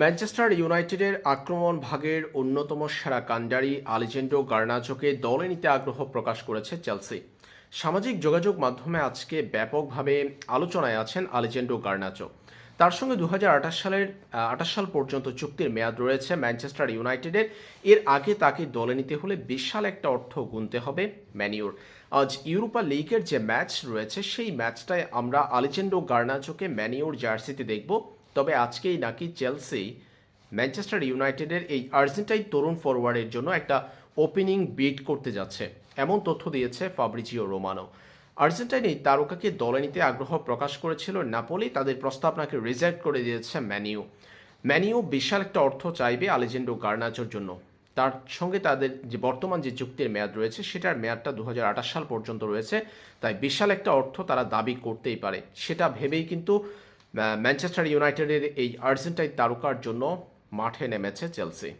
Manchester ইউনাইটেডের আক্রমণ ভাগের অন্যতম সেরা কাণ্ডারি আলিজেন্ডো গার্নাচোকে দলে নিতে আগ্রহ প্রকাশ করেছে চেলসি। সামাজিক যোগাযোগ মাধ্যমে আজকে ব্যাপকভাবে আলোচনায় আছেন আলিজেন্ডো গার্নাচো তার সঙ্গে দু হাজার আঠাশ সালের আঠাশ সাল পর্যন্ত চুক্তির মেয়াদ রয়েছে ম্যানচেস্টার ইউনাইটেডের। এর আগে তাকে দলে নিতে হলে বিশাল একটা অর্থ গুনতে হবে ম্যানিউর আজ ইউরোপা লিগের যে ম্যাচ রয়েছে, সেই ম্যাচটায় আমরা আলিজেন্ডো গার্নাচোকে ম্যানিউর জার্সিতে দেখব। তবে আজকেই নাকি চেলসি ম্যানচেস্টার ইউনাইটেডের এই আর্জেন্টাইন তরুণ ফরওয়ার্ডের জন্য একটা ওপেনিং বিট করতে যাচ্ছে। এমন তথ্য দিয়েছে ফাব্রিজিও রোমানো। আর্জেন্টাইন এই তারকাকে দলে নিতে আগ্রহ প্রকাশ করেছিল নাপোলি, তাদের প্রস্তাব নাকি রিজেক্ট করে দিয়েছে ম্যানিউ ম্যানিউ বিশাল একটা অর্থ চাইবে আলেজেন্ডো গার্নাচোর জন্য। তার সঙ্গে তাদের যে বর্তমান যে চুক্তির মেয়াদ রয়েছে, সেটার মেয়াদটা দু হাজার আঠাশ সাল পর্যন্ত রয়েছে, তাই বিশাল একটা অর্থ তারা দাবি করতেই পারে। সেটা ভেবেই কিন্তু ম্যানচেস্টার ইউনাইটেডের এই আর্জেন্টাইন তারকার জন্য মাঠে নেমেছে চেলসি।